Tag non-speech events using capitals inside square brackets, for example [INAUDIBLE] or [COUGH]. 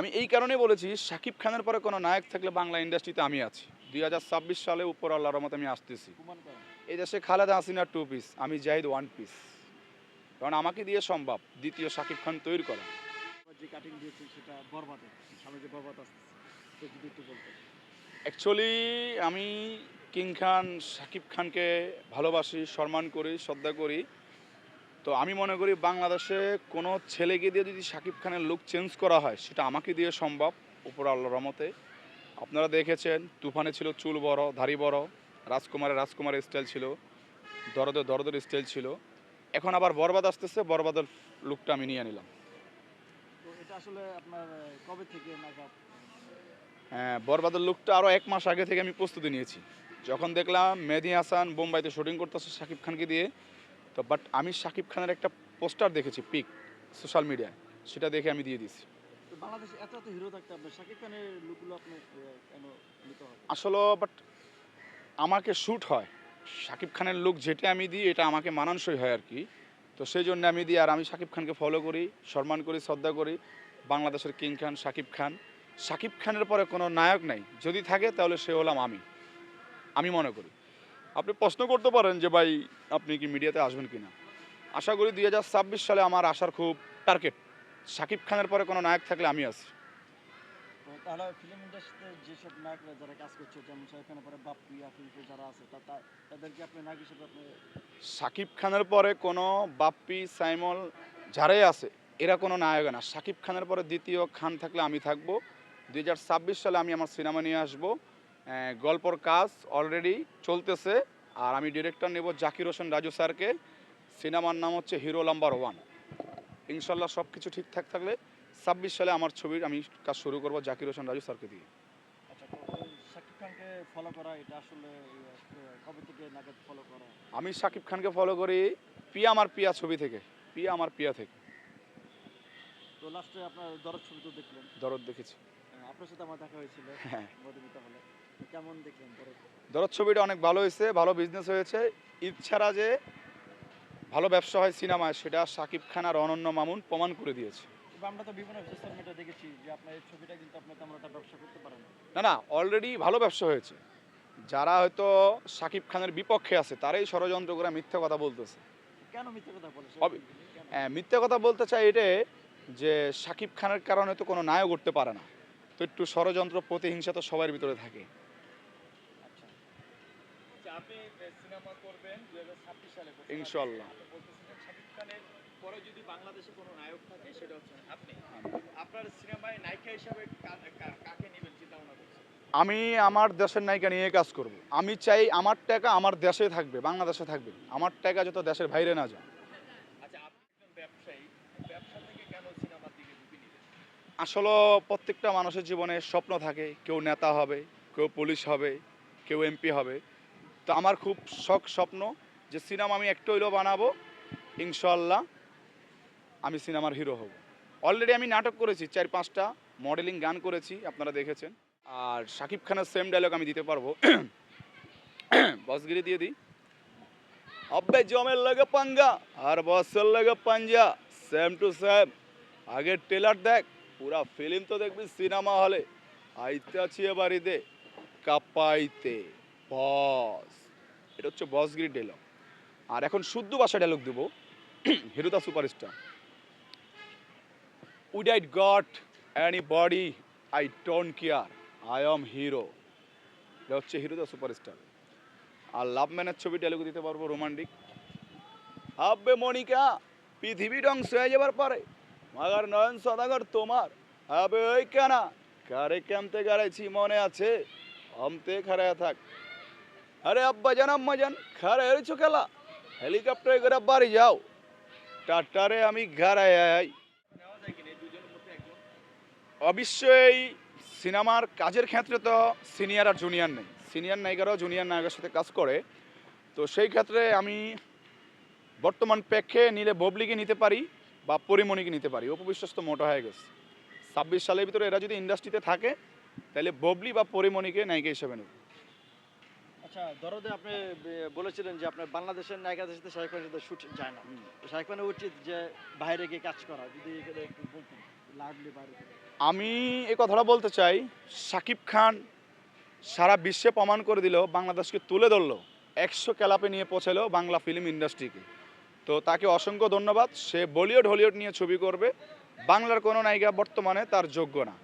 আমি এই কারণে বলেছি শাকিব খানের পরে কোনো নায়ক থাকলে বাংলা ইন্ডাস্ট্রিতে আমি আছি। দুই হাজার ছাব্বিশ সালে উপর আল্লাহর রহমতে আমি আসতেছি। এই দেশে খালেদা হাসিনার টু পিস আমি জাহিদ ওয়ান পিস কারণ আমাকে দিয়ে সম্ভব দ্বিতীয় শাকিব খান তৈরি করা। যে কাটিং দিয়েছেন সেটা বরবাদে সামনে যে বরবাদ আসতেছে যদি একটু বলতেন। অ্যাকচুয়ালি আমি কিং খান শাকিব খানকে ভালোবাসি সম্মান করি শ্রদ্ধা করি। তো আমি মনে করি বাংলাদেশে কোনো ছেলেকে দিয়ে যদি শাকিব খানের লুক চেঞ্জ করা হয় সেটা আমাকে দিয়ে সম্ভব উপর আল্লাহর রহমতে। আপনারা দেখেছেন তুফানে ছিল চুল বড় ধারি বড় রাজকুমারের রাজকুমারের স্টাইল ছিল দরদের দরদের স্টাইল ছিল। এখন আবার বরবাদ আসতেছে বরবাদের লুকটা আমি নিয়ে নিলাম। হ্যাঁ বরবাদের লুকটা আরও এক মাস আগে থেকে আমি প্রস্তুতি নিয়েছি। যখন দেখলাম মেহেদি হাসান বোম্বাইতে শুটিং করতেছে শাকিব খানকে দিয়ে তো বাট আমি শাকিব খানের একটা পোস্টার দেখেছি পিক সোশ্যাল মিডিয়ায়। সেটা দেখে আমি দিয়ে দিয়েছি। বাংলাদেশে এত এত হিরো থাকতে আপনার শাকিব খানের লুকগুলো আপনি কেন নিতে হবে আসলে বাট আমাকে শ্যুট হয়। শাকিব খানের লুক যেটা আমি দিই এটা আমাকে মানানসই হয় আর কি। তো সেই জন্য আমি দিই আর আমি শাকিব খানকে ফলো করি সম্মান করি শ্রদ্ধা করি। বাংলাদেশের কিং খান শাকিব খান। শাকিব খানের পরে কোনো নায়ক নাই। যদি থাকে তাহলে সে হলাম আমি। আমি মনে করি। আপনি প্রশ্ন করতে পারেন যে ভাই আপনি কি মিডিয়াতে আসবেন কি না আশা করি দুই হাজার ছাব্বিশ সালে আমার আসার খুব টার্গেট শাকিব খানের পরে কোনো নায়ক থাকলে আমি আছি। তো তাহলে ফিল্ম ইন্ডাস্ট্রিতে যেসব নায়করা যারা কাজ করছে যেমন শাকিব খানের পরে বাপ্পি আফিফে যারা আছে তাদেরকে আপনি নায়ক হিসেবে আপনি সাকিব খানের পরে কোনো বাপ্পি সাইমল যারাই আছে এরা কোনো নায়ক না। সাকিব খানের পরে দ্বিতীয় খান থাকলে আমি থাকব। দুই হাজার ছাব্বিশ সালে আমি আমার সিনেমা নিয়ে আসব। গল্পর কাজ অলরেডি চলতেছে। আর আমি ডিরেক্টর নেব জাকির হোসেন রাজু স্যারকে। সিনেমার নাম হচ্ছে হিরো নাম্বার ওয়ান ইনশাল্লাহ সব কিছু ঠিকঠাক থাকলে ছাব্বিশ সালে আমার ছবির আমি কাজ শুরু করব জাকির হোসেন রাজু স্যারকে দিয়ে। আচ্ছা শাকিব খানকে ফলো করা এটা আসলে আহ, থেকে নাগাদ ফলো করা? আমি সাকিব খানকে ফলো করি পিয়া আমার পিয়া ছবি থেকে। পিয়া আমার পিয়া থেকে। তো লাস্টে আপনার দরদ ছবি তো দেখলেন। দরদ দেখেছি। আহ, আপনার সাথে আমার দেখা হয়েছিল। হ্যাঁ। কেমন দেখলেন দরদ ছবিটা অনেক ভালো হয়েছে ভালো বিজনেস হয়েছে। ঈদ ছাড়া যে ভালো ব্যবসা হয় সিনেমায় সেটা সাকিব খান আর অনন্য মামুন প্রমাণ করে দিয়েছে। আমরা তো বিভিন্ন সোশ্যাল মিডিয়া দেখেছি যে আপনার এই ছবিটা কিন্তু আপনি তেমন একটা ব্যবসা করতে পারেন না। না অলরেডি ভালো ব্যবসা হয়েছে। যারা হয়তো সাকিব খানের বিপক্ষে আছে তারাই ষড়যন্ত্র করে মিথ্যা কথা বলতেছে। কেন মিথ্যে কথা হ্যাঁ, মিথ্যা কথা বলতে চাই এটা যে সাকিব খানের কারণে তো কোনো নায়ক উঠতে পারে না। তো একটু ষড়যন্ত্র প্রতিহিংসা তো সবার ভিতরে থাকে। আপনি সিনেমা করবেন দু হাজার ছাব্বিশ সালে ইনশাল্লাহ। পারবেন। আপনি বলতেছিলেন শাকিব খানের পরে যদি বাংলাদেশে কোনো নায়ক থাকে সেটা হচ্ছে আপনি। আপনার সিনেমায় নায়িকা হিসাবে কা- কা- কাকে নেবেন চিন্তা ভাবনা করছেন? আমি আমার দেশের নায়িকা নিয়ে কাজ করব। আমি চাই আমার টাকা আমার দেশে থাকবে বাংলাদেশে থাকবে। আমার টাকা যত দেশের বাইরে না যায়। আচ্ছা আসলে প্রত্যেকটা মানুষের জীবনে স্বপ্ন থাকে কেউ নেতা হবে কেউ পুলিশ হবে কেউ এমপি হবে। তো আমার খুব শখ, স্বপ্ন যে সিনেমা আমি একটু হইলেও বানাবো ইনশাল্লাহ আমি সিনেমার হিরো হব। অলরেডি আমি নাটক করেছি, চার পাঁচটা মডেলিং গান করেছি, আপনারা দেখেছেন। আর শাকিব খানের সেম ডায়লগ আমি দিতে পারব। [COUGHS] বসগিরি দিয়ে দিই। আব্বে জমের লাগে পাঙ্গা, আর বসের লাগে পাঞ্জা সেম টু সেম আগে ট্রেলার দেখ, পুরা ফিল্ম তো দেখবি সিনেমা হলে। আইতে আছি এ বাড়িতে, কাপাইতে। বস। এটা হচ্ছে বসগিরি ডায়লগ আর এখন শুদ্ধ ভাষা ডায়লগ দেবো। হিরোদা superstar would I got anybody I don't care I am hero এটা হচ্ছে হিরোদা সুপারস্টার আর লাভ ম্যানের ছবি ডায়লগ দিতে পারব রোমান্টিক আব্বে মনিকা, পৃথিবী ধ্বংস হয়ে যাবার পরে। মাগার নয়ন সদাগর তোমার। আবে ওই কানা। কারে কেমতে গাড়াইছি মনে আছে? আমতে খারায় থাক। আরে আব্বা জান, আম্মা জান খারে এড়েছো খেলা। হেলিকপ্টারে করে বাড়ি যাও। টাটারে আমি ঘাড়ায় আই। অবশ্যই সিনেমার কাজের ক্ষেত্রে তো সিনিয়র আর জুনিয়র নেই। সিনিয়র নায়িকারাও জুনিয়র নায়কের সাথে কাজ করে। তো সেই ক্ষেত্রে আমি বর্তমান প্রেক্ষে নিলে ববলিকে নিতে পারি বা পরিমণিকে নিতে পারি। অপবিশ্বাস তো মোটা হয়ে গেছে। ছাব্বিশ সালের ভিতরে এরা যদি ইন্ডাস্ট্রিতে থাকে, তাহলে ববলি বা পরিমণিকে নায়িকা হিসেবে নেব। আচ্ছা দরদে আপনি বলেছিলেন যে আপনার বাংলাদেশের নায়িকাদের সাথে শাহিদ খানের সাথে শুট যায় না। শাহিদ খানের উচিত যে বাইরে গিয়ে কাজ করা যদি এখানে একটু বলতেন লাভলি বাইরে আমি এ কথাটা বলতে চাই সাকিব খান সারা বিশ্বে প্রমাণ করে দিল বাংলাদেশকে তুলে ধরলো একশো ক্যালাপে নিয়ে পৌঁছালো বাংলা ফিল্ম ইন্ডাস্ট্রিকে তো তাকে অসংখ্য ধন্যবাদ সে বলিউড হলিউড নিয়ে ছবি করবে বাংলার কোনো নায়িকা বর্তমানে তার যোগ্য না।